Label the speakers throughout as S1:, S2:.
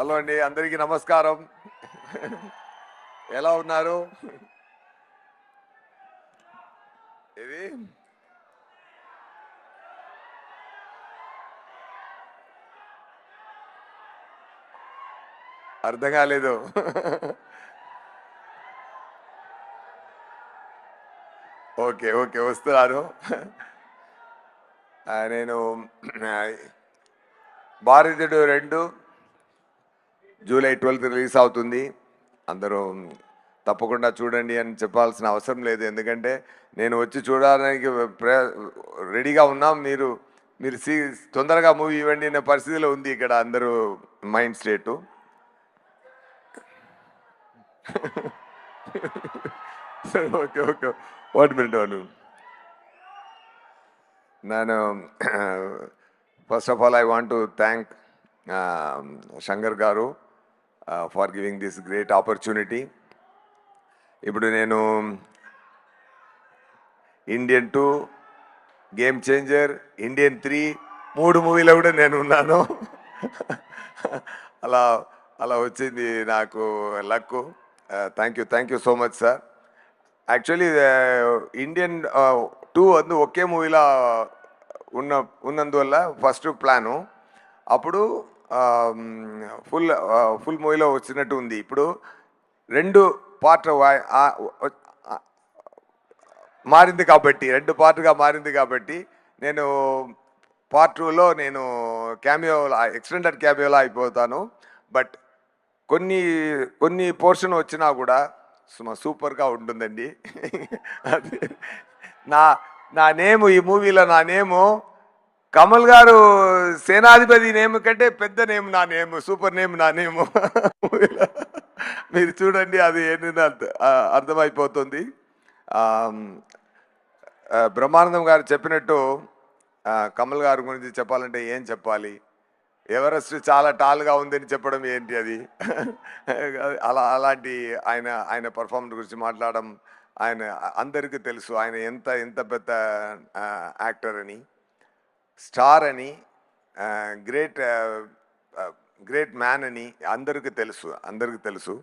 S1: Hello అండి అందరికీ నమస్కారం. ఎలా ఉన్నారు? ఇది అర్థం కాలేదు. ఓకే ఓకే వస్తున్నారు. నేను భారతీయుడు రెండు జూలై ట్వెల్త్ రిలీజ్ అవుతుంది. అందరూ తప్పకుండా చూడండి అని చెప్పాల్సిన అవసరం లేదు. ఎందుకంటే నేను వచ్చి చూడడానికి రెడీగా ఉన్నాం. మీరు మీరు సీ తొందరగా మూవీ ఇవ్వండి అనే పరిస్థితిలో ఉంది ఇక్కడ అందరూ mind state okay okay. What minute నేను first of all I want to thank Shankar garu. For giving this great opportunity. ఇప్పుడు నేను Indian two game changer Indian three మూడు మూవీలో కూడా నేను ఉన్నాను. అలా అలా వచ్చింది నాకు luck thank you thank you so much sir actually Indian two అందు ఒకే మూవీలో ఉన్న ఉన్నందువల్ల ఫస్ట్ ప్లాను అప్పుడు ఫుల్ ఫుల్ మూవీలో వచ్చినట్టు ఉంది. ఇప్పుడు రెండు పార్ట్ మారింది కాబట్టి రెండు పార్ట్గా మారింది కాబట్టి నేను పార్ట్ టూలో నేను క్యామియోలా ఎక్స్టెండెడ్ క్యామియోలో అయిపోతాను. బట్ కొన్ని కొన్ని పోర్షన్ వచ్చినా కూడా సుమ సూపర్గా ఉంటుందండి. నా నా నేము ఈ మూవీలో నా నేము కమల్ గారు సేనాధిపతి నేమ్ కంటే పెద్ద నేమ్ నా నేమ్ సూపర్ నేమ్ నా నేము. మీరు చూడండి అది ఏంటంటే అర్థ- అర్థమైపోతుంది. బ్రహ్మానందం గారు చెప్పినట్టు కమల్ గారి గురించి చెప్పాలంటే ఏం చెప్పాలి? ఎవరెస్ట్ చాలా టాల్గా ఉందని చెప్పడం ఏంటి అది? అలా అలాంటి ఆయన ఆయన పర్ఫార్మెన్స్ గురించి మాట్లాడడం ఆయన అందరికీ తెలుసు. ఆయన ఎంత ఎంత పెద్ద యాక్టర్ అని. స్టార్ అని గ్రేట్ గ్రేట్ మ్యాన్ అని అందరికీ తెలుసు అందరికీ తెలుసు.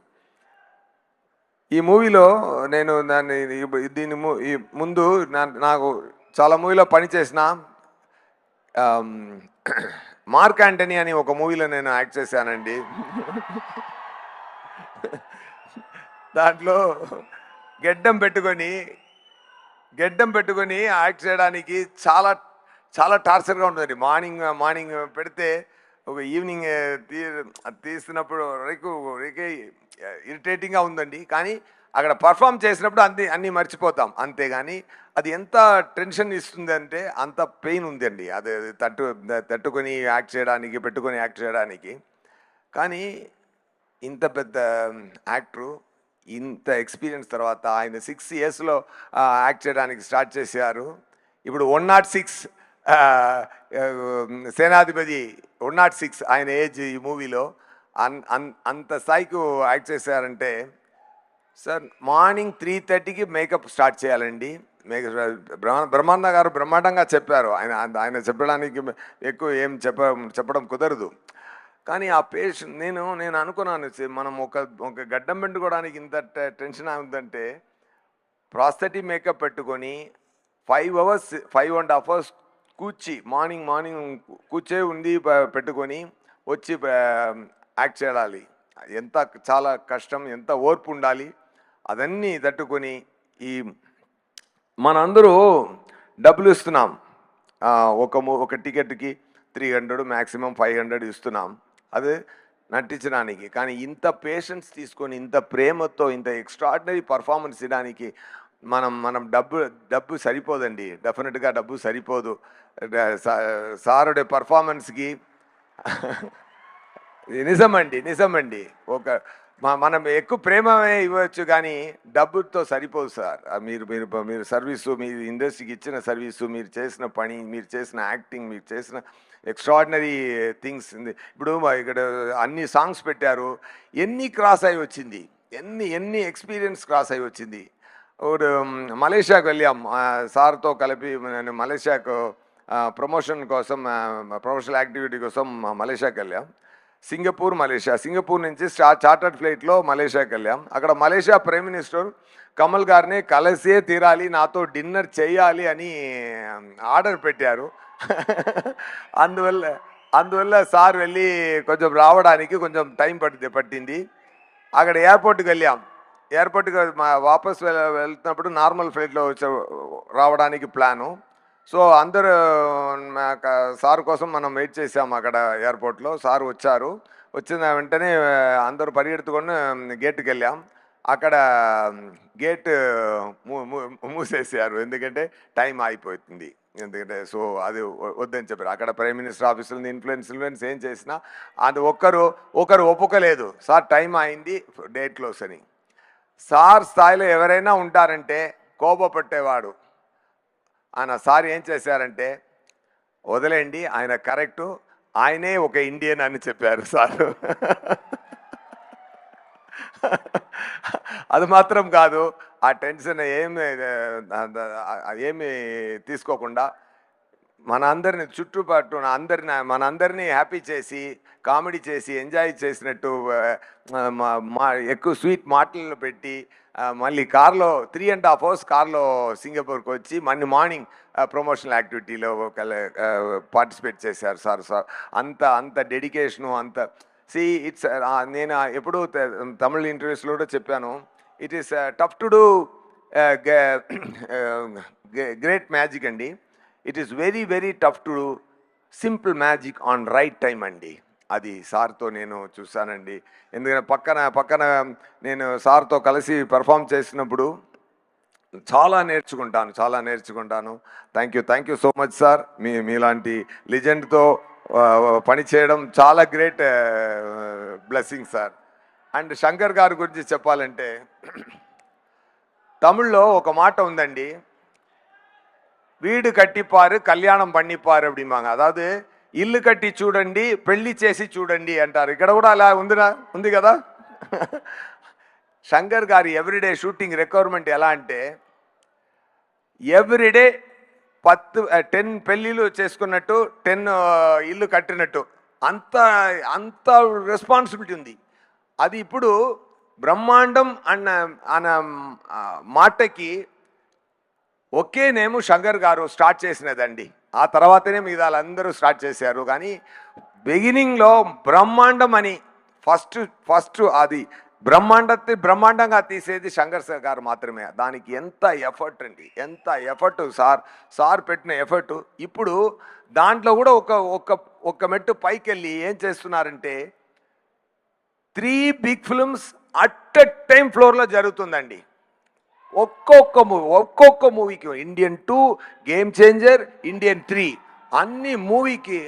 S1: ఈ మూవీలో నేను దాన్ని దీని ము- ఈ ముందు నాకు చాలా మూవీలో పనిచేసిన మార్క్ యాంటనీ అని ఒక మూవీలో నేను యాక్ట్ చేశానండి. దాంట్లో గెడ్డం పెట్టుకొని గెడ్డం పెట్టుకొని యాక్ట్ చేయడానికి చాలా చాలా టార్చర్గా ఉంటుంది మార్నింగ్ మార్నింగ్ పెడితే ఒక ఈవినింగ్ తీ తీస్తున్నప్పుడు రేకు రేకే ఇరిటేటింగ్గా ఉందండి. కానీ అక్కడ పర్ఫామ్ చేసినప్పుడు అన్ని అన్నీ మర్చిపోతాం. అంతేగాని అది ఎంత టెన్షన్ ఇస్తుంది అంటే అంత పెయిన్ ఉందండి. అది తట్టు తట్టుకొని యాక్ట్ చేయడానికి పెట్టుకొని యాక్ట్ చేయడానికి. కానీ ఇంత పెద్ద యాక్టరు ఇంత ఎక్స్పీరియన్స్ తర్వాత ఆయన సిక్స్ ఇయర్స్లో యాక్ట్ చేయడానికి స్టార్ట్ చేశారు. ఇప్పుడు one nought six Senapathi one nought six ఆయన ఏజ్ ఈ మూవీలో అన్ అన్ అంత స్థాయికి యాక్ట్ చేశారంటే సార్ మార్నింగ్ త్రీ థర్టీకి మేకప్ స్టార్ట్ చేయాలండి. మేకప్ బ్రహ్మ బ్రహ్మాండ గారు బ్రహ్మాండంగా చెప్పారు. ఆయన ఆయన చెప్పడానికి ఎక్కువ ఏం చెప్ప చెప్పడం కుదరదు. కానీ ఆ పేషెంట్ నేను నేను అనుకున్నాను మనం ఒక ఒక గడ్డం పెట్టుకోవడానికి ఇంత టెన్షన్ అవుతుందంటే ప్రాస్థెటిక్ మేకప్ పెట్టుకొని five hours five and half hours కూర్చి మార్నింగ్ మార్నింగ్ కూర్చే ఉండి పెట్టుకొని వచ్చి యాక్ట్ చేయాలి. ఎంత చాలా కష్టం ఎంత ఓర్పు ఉండాలి అదన్నీ తట్టుకొని ఈ మనందరూ డబ్బులు ఇస్తున్నాం. ఒక ము- ఒక టికెట్కి three hundred maximum five hundred ఇస్తున్నాం. అది నటించడానికి. కానీ ఇంత పేషెన్స్ తీసుకొని ఇంత ప్రేమతో ఇంత ఎక్స్ట్రాడినరీ పర్ఫార్మెన్స్ ఇవ్వడానికి మనం మనం డబ్బు డబ్బు సరిపోదండి. డెఫినెట్గా డబ్బు సరిపోదు. సారుడి పర్ఫార్మెన్స్కి నిజమండి నిజమండి. ఒక మనం ఎక్కువ ప్రేమమే ఇవ్వచ్చు కానీ డబ్బుతో సరిపోదు సార్. మీరు మీరు మీరు సర్వీసు మీరు ఇండస్ట్రీకి ఇచ్చిన సర్వీసు మీరు చేసిన పని మీరు చేసిన యాక్టింగ్ మీరు చేసిన ఎక్స్ట్రాడినరీ థింగ్స్ ఇప్పుడు ఇక్కడ అన్ని సాంగ్స్ పెట్టారు. ఎన్ని క్రాస్ అయి వచ్చింది? ఎన్ని ఎన్ని ఎక్స్పీరియన్స్ క్రాస్ అయి వచ్చింది? ఇప్పుడు మలేషియాకు వెళ్ళాం సార్తో కలిపి నేను మలేషియాకు ప్రమోషన్ కోసం ప్రొఫెషనల్ యాక్టివిటీ కోసం మలేషియాకి వెళ్ళాం సింగపూర్ మలేషియా సింగపూర్ నుంచి స్టా చార్టర్డ్ ఫ్లైట్లో మలేషియాకి వెళ్ళాం అక్కడ మలేషియా ప్రైమ్ మినిస్టర్ కమల్ గారిని కలిసే తీరాలి నాతో డిన్నర్ చేయాలి అని ఆర్డర్ పెట్టారు అందువల్ల అందువల్ల సార్ వెళ్ళి కొంచెం రావడానికి కొంచెం టైం పట్టి పట్టింది అక్కడ ఎయిర్పోర్ట్కి వెళ్ళాం ఎయిర్పోర్ట్కి మా వాపస్ వెళ్ వెళ్తున్నప్పుడు నార్మల్ ఫ్లైట్లో వచ్చే రావడానికి ప్లాను. సో అందరూ సార్ కోసం మనం వెయిట్ చేసాము అక్కడ ఎయిర్పోర్ట్లో. సార్ వచ్చారు. వచ్చిన వెంటనే అందరూ పరిగెత్తుకొని గేట్కి వెళ్ళాం. అక్కడ గేట్ మూ- మూసేసారు ఎందుకంటే టైం అయిపోతుంది ఎందుకంటే సో అది వద్దని చెప్పారు. అక్కడ ప్రైమ్ మినిస్టర్ ఆఫీసులు ఇన్ఫ్లుయెన్స్ ఇన్ఫ్లుయెన్స్ ఏం చేసినా అది ఒక్కరు ఒకరు ఒప్పుకోలేదు. సార్ టైం అయింది డేట్ క్లోజ్ అని. సార్ స్థాయిలో ఎవరైనా ఉంటారంటే కోపపట్టేవాడు. ఆయన సార్ ఏం చేశారంటే వదిలేండి ఆయన కరెక్టు ఆయనే ఒక ఇండియన్ అని చెప్పారు సార్. అది మాత్రం కాదు ఆ టెన్షన్ ఏమి ఏమి తీసుకోకుండా మన అందరిని చుట్టుపట్టు అందరిని మన అందరినీ హ్యాపీ చేసి కామెడీ చేసి ఎంజాయ్ చేసినట్టు మా- మా ఎక్కువ స్వీట్ మాటలు పెట్టి మళ్ళీ కార్లో త్రీ అండ్ హాఫ్ అవర్స్ కార్లో సింగపూర్కి వచ్చి మళ్ళీ మార్నింగ్ ప్రమోషనల్ యాక్టివిటీలో పార్టిసిపేట్ చేశారు సార్ సార్. అంత అంత డెడికేషను అంత సి ఇట్స్ నేను ఎప్పుడు తమిళ ఇంటర్వ్యూస్లో కూడా చెప్పాను it is tough to do great magic అండి. It is very very tough to simple magic on right time అండి. అది సార్తో నేను చూశానండి. ఎందుకంటే పక్కన పక్కన నేను సార్తో కలిసి పెర్ఫామ్ చేసినప్పుడు చాలా నేర్చుకుంటాను చాలా నేర్చుకుంటాను. Thank you thank you so much sir మీ మీలాంటి లిజెండ్తో పని చేయడం చాలా great blessing sir and Shankar గారి గురించి చెప్పాలంటే తమిళ్ళో ఒక మాట ఉందండి. వీడు కట్టిపారు కళ్యాణం పండిపారు அப்படிம்பாங்க. అదాదు ఇల్లు కట్టి చూడండి పెళ్ళి చేసి చూడండి అంటారు ఇక్కడ కూడా అలా ఉందినా ఉంది కదా శంకర్ గారి ఎవ్రీడే షూటింగ్ రిక్వైర్మెంట్ ఎలా అంటే ఎవ్రీడే పత్తు టెన్ పెళ్ళిళ్ళు చేసుకున్నట్టు టెన్ ఇల్లు కట్టినట్టు అంత అంత రెస్పాన్సిబిలిటీ ఉంది అది ఇప్పుడు బ్రహ్మాండం అన్న అన్న మాటకి ఒకే నేము శంకర్ గారు స్టార్ట్ చేసినదండి. ఆ తర్వాతనే మిగతా వాళ్ళందరూ స్టార్ట్ చేశారు. కానీ బిగినింగ్లో బ్రహ్మాండం అని ఫస్ట్ ఫస్ట్ అది బ్రహ్మాండ బ్రహ్మాండంగా తీసేది శంకర్ సార్ గారు మాత్రమే. దానికి ఎంత ఎఫర్ట్ అండి. ఎంత ఎఫర్ట్ సార్ సార్ పెట్టిన ఎఫర్ట్. ఇప్పుడు దాంట్లో కూడా ఒక ఒక ఒక మెట్టు పైకి వెళ్ళి ఏం చేస్తున్నారంటే three big films at a time ఫ్లోర్లో జరుగుతుందండి. ఒక్కొక్క మూవీ ఒక్కొక్క మూవీకి Indian two game changer Indian three అన్ని మూవీకి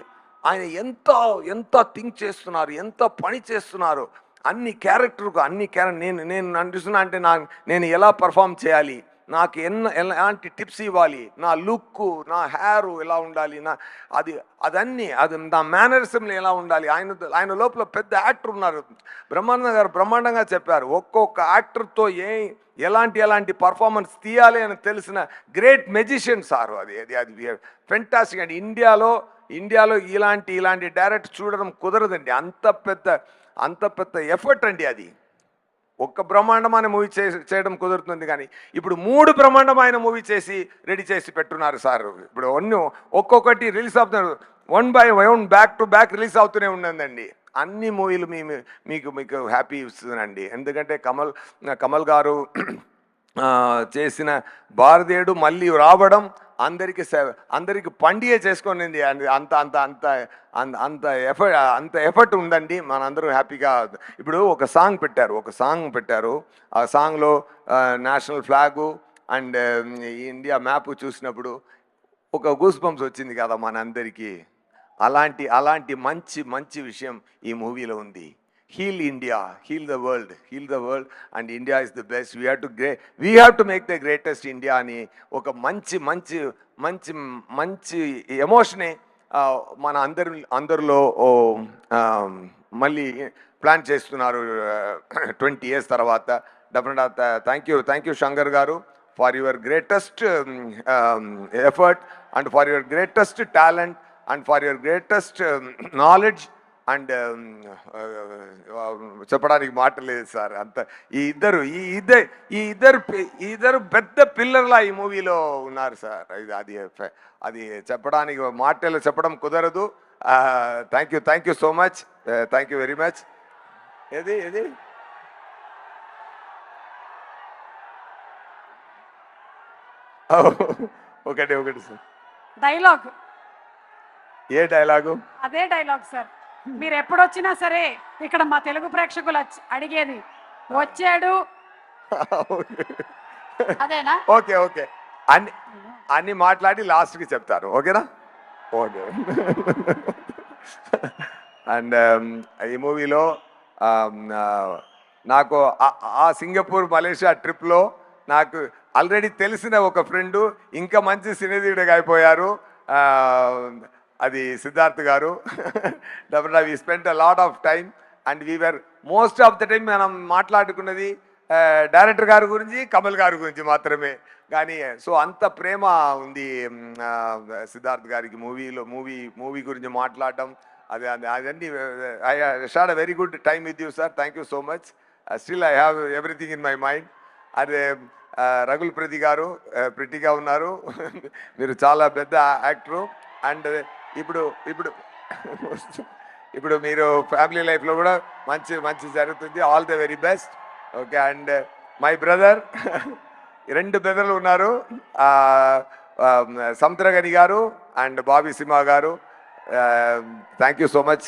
S1: ఆయన ఎంత ఎంత థింక్ చేస్తున్నారు ఎంత పని చేస్తున్నారు అన్ని క్యారెక్టర్కు అన్ని క్యారెక్టర్ నేను నేను నటిస్తున్నా అంటే నా నేను ఎలా పర్ఫామ్ చేయాలి? నాకు ఎన్న ఎలాంటి టిప్స్ ఇవ్వాలి? నా లుక్ నా హెయిర్ ఎలా ఉండాలి? నా అది అదన్నీ అది నా మేనరిజంలు ఎలా ఉండాలి? ఆయన ఆయన లోపల పెద్ద యాక్టర్ ఉన్నారు. బ్రహ్మానంద గారు బ్రహ్మాండంగా చెప్పారు. ఒక్కొక్క యాక్టర్తో ఏ ఎలాంటి ఎలాంటి పర్ఫార్మెన్స్ తీయాలి అని తెలిసిన గ్రేట్ మెజిషియన్ సార్ అది అది అది ఫెంటాస్టిక్. అండి ఇండియాలో ఇండియాలో ఇలాంటి ఇలాంటి డైరెక్ట్ చూడడం కుదరదండి. అంత పెద్ద అంత పెద్ద ఎఫర్ట్ అండి అది. ఒక్క బ్రహ్మాండమైన మూవీ చేసి చేయడం కుదురుతుంది కానీ ఇప్పుడు మూడు బ్రహ్మాండమైన మూవీ చేసి రెడీ చేసి పెట్టున్నారు సార్. ఇప్పుడు అన్ని ఒక్కొక్కటి రిలీజ్ అవుతున్నారు. One by one back to back release అవుతూనే ఉన్నదండి అన్ని మూవీలు మీ మీకు మీకు హ్యాపీ ఇస్తుందండి. ఎందుకంటే కమల్ కమల్ గారు చేసిన భారతీయుడు మళ్ళీ రావడం అందరికి సే- అందరికి పండియే చేసుకునింది అంత అంత అంత అంత అంత ఎఫర్ట్ అంత ఎఫర్ట్ ఉందండి. మనందరూ హ్యాపీగా ఇప్పుడు ఒక సాంగ్ పెట్టారు ఒక సాంగ్ పెట్టారు. ఆ సాంగ్లో national flag and India map చూసినప్పుడు ఒక గూస్ బంప్స్ వచ్చింది కదా మనందరికీ. అలాంటి అలాంటి మంచి మంచి విషయం ఈ మూవీలో ఉంది. Heal India heal the world heal the world and India is the best we have to grey we have to make the greatest India అని ఒక మంచి మంచి మంచి మంచి ఎమోషనే మన అందరి అందరిలో మళ్ళీ ప్లాన్ చేస్తున్నారు ట్వంటీ ఇయర్స్ తర్వాత. Definite thank you thank you Shankar garu for your greatest effort and for your greatest talent and for your greatest knowledge and చెప్పడానికి మాట లేదు సార్. అంత ఈ ఇద్దరు ఈ ఇద్దరు ఈ ఇద్దరు ఇద్దరు పెద్ద పిల్లర్లా ఈ మూవీలో ఉన్నారు సార్. ఇది అది అది చెప్పడానికి మాటలు చెప్పడం కుదరదు. Thank you thank you so much thank you very much ఏది ఏది? ఒకటి ఒకటి సార్.
S2: డైలాగ్.
S1: ఏ డైలాగు?
S2: అదే డైలాగ్ సార్. మీరు ఎప్పుడొచ్చినా సరే ఇక్కడ మా తెలుగు ప్రేక్షకులు వచ్చి- అడిగేది వచ్చాడు? అదేనా?
S1: Okay okay. అన్ని అన్ని మాట్లాడి లాస్ట్కి చెప్తారు. ఓకేనా? ఓకే. అండ్ um, ఈ మూవీలో um, నాకు ఆ- సింగపూర్ మలేషియా ట్రిప్లో నాకు ఆల్రెడీ తెలిసిన ఒక ఫ్రెండు ఇంకా మంచి సినీధీయుడిగా అయిపోయారు. అది Siddharth garu. Definite we spend a lot of time and we are most of the time మనం మాట్లాడుకున్నది డైరెక్టర్ గారి గురించి కమల్ గారి గురించి మాత్రమే. కానీ సో అంత ప్రేమ ఉంది సిద్ధార్థ్ గారికి మూవీలో మూవీ మూవీ గురించి మాట్లాడడం అది అది అదన్నీ I had a very good time with you sir thank you so much still I have everything in my mind అదే రఘుల్ ప్రతి గారు ప్రిటిగా ఉన్నారు. మీరు చాలా పెద్ద యాక్టరు అండ్ ఇప్పుడు ఇప్పుడు ఇప్పుడు మీరు ఫ్యామిలీ లైఫ్లో కూడా మంచి మంచి జరుగుతుంది. All the very best okay and my brother రెండు బ్రదర్లు ఉన్నారు. ఆ, um, Samuthirakani garu and Bobby cinema garu. Thank you so much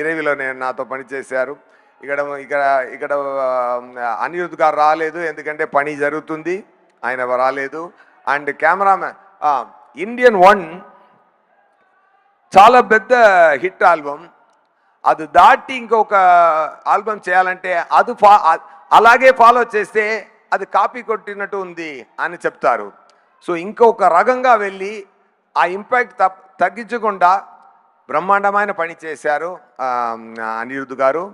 S1: ఇరవిలో నేను నాతో పనిచేశారు ఇక్కడ ఇక్కడ ఇక్కడ um, అనిరుద్ గారు రాలేదు. ఎందుకంటే పని జరుగుతుంది. ఆయన రాలేదు. అండ్ కెమెరామ్యాన్ ఇండియన్ వన్ చాలా పెద్ద హిట్ ఆల్బమ్. అది దాటి ఇంకొక ఆల్బమ్ చేయాలంటే అది ఫా అలాగే ఫాలో చేస్తే అది కాపీ కొట్టినట్టు ఉంది అని చెప్తారు. సో ఇంకొక రకంగా వెళ్ళి ఆ ఇంపాక్ట్ తగ్గించకుండా బ్రహ్మాండమైన పని చేశారు అనిరుద్ధ్ గారు.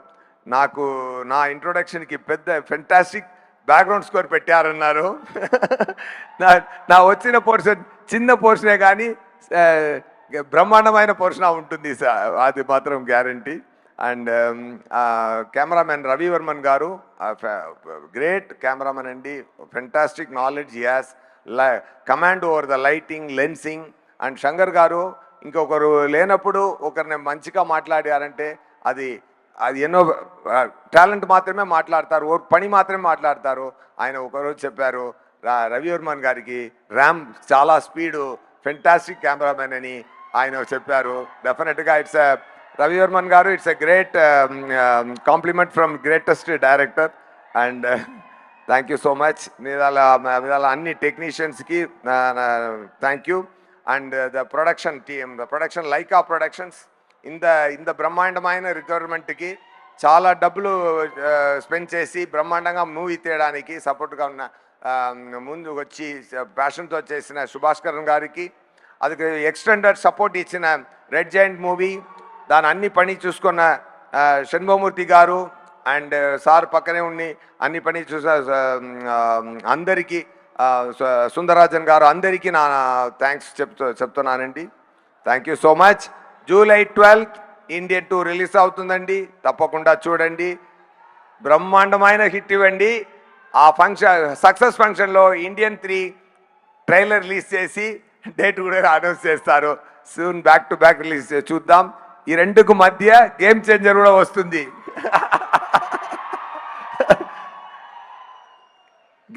S1: నాకు నా ఇంట్రొడక్షన్కి పెద్ద ఫెంటాస్టిక్ బ్యాక్గ్రౌండ్ స్కోర్ పెట్టారన్నారు. నా నా వచ్చిన పోర్షన్ చిన్న పోర్షనే కానీ బ్రహ్మాండమైన పోర్షన్ ఉంటుంది అది మాత్రం guarantee. And um, cameraman Ravi Varman garu great cameraman అండి. Fantastic knowledge as command over the lighting lensing. And Shankar garu ఇంకొకరు లేనప్పుడు ఒకరిని మంచిగా మాట్లాడారంటే అది అది ఎన్నో టాలెంట్ మాత్రమే మాట్లాడతారు ఓ పని మాత్రమే మాట్లాడతారు. ఆయన ఒకరోజు చెప్పారు రా- రవి వర్మన్ గారికి ర్యామ్ చాలా స్పీడు ఫెంటాస్టిక్ కెమెరామెన్ అని ఆయన చెప్పారు. డెఫినెట్గా it's Ravi Varman garu it's a great compliment from greatest director and thank you so much మీదాల మీదాల అన్ని టెక్నీషియన్స్కి thank you and the production team the production Lyca productions ఇంత ఇంత బ్రహ్మాండమైన రిక్వైర్మెంట్కి చాలా డబ్బులు uh, స్పెండ్ చేసి బ్రహ్మాండంగా మూవీ తీయడానికి సపోర్ట్గా ఉన్న um, ముందు వచ్చి ప్యాషన్తో uh, చేసిన సుభాష్కరన్ గారికి அதுக்கு ఎక్స్టెండెడ్ సపోర్ట్ ఇచ్చిన రెడ్ జాయింట్ మూవీ దాని అన్ని పని చూసుకున్న ఆ, షణ్మూర్తి గారు అండ్ సార్ పక్కనే ఉండి అన్ని పని చూస ఆ, అందరికీ ఆ, సు- సుందరరాజన్ గారు అందరికీ నా థ్యాంక్స్ చెప్తూ చెప్తున్నానండి thank you so much July twelfth Indian two release అవుతుందండి తప్పకుండా చూడండి బ్రహ్మాండమైన హిట్ ఇవ్వండి ఆ ఫంక్షన్ సక్సెస్ ఫంక్షన్లో ఇండియన్ త్రీ ట్రైలర్ రిలీజ్ చేసి డేట్ కూడా అనౌన్స్ చేస్తారు. Soon back to back release చూద్దాం. ఈ రెండుకు మధ్య గేమ్ చేంజర్ కూడా వస్తుంది.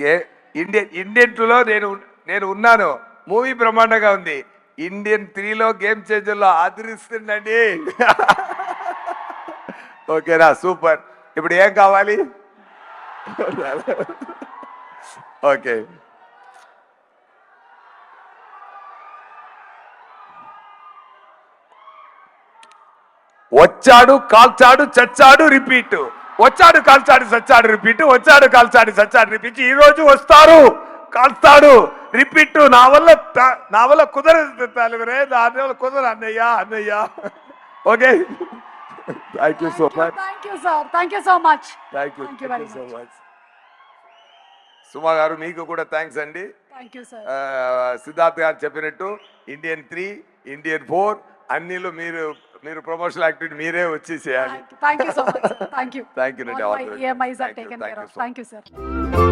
S1: గే ఇండియన్ ఇండియన్ టూలో నేను నేను ఉన్నాను. మూవీ బ్రహ్మాండంగా ఉంది. ఇండియన్ త్రీలో గేమ్ చేంజర్లో ఆదరిస్తుందండి. ఓకేనా సూపర్. ఇప్పుడు ఏం కావాలి? ఓకే. వచ్చాడు కాల్చాడు చచ్చాడు రిపీట్ వచ్చాడు కాల్చాడు చచ్చాడు రిపీట్ వచ్చాడు కాల్చాడు చచ్చాడు రిపీట్ ఈ రోజు వస్తారు కాల్స్తాడు రిపీట్ నా వల్ల నా వల్ల కుదరదు తలుగురే దాని వల్ల కుదరదు అన్నయ్య అన్నయ్య. Okay? Thank you
S2: so much thank you sir thank you
S1: so much
S2: thank you
S1: so.
S2: Much
S1: Suma garu మీకు కూడా థ్యాంక్స్ అండి. సిద్ధార్థ్ గారు చెప్పినట్టు ఇండియన్ త్రీ ఇండియన్ ఫోర్ అన్నిలో మీరు మీరు ప్రమోషనల్ యాక్టివిటీ మీరే వచ్చి చేయాలి thank you
S2: so much
S1: thank you thank you
S2: sir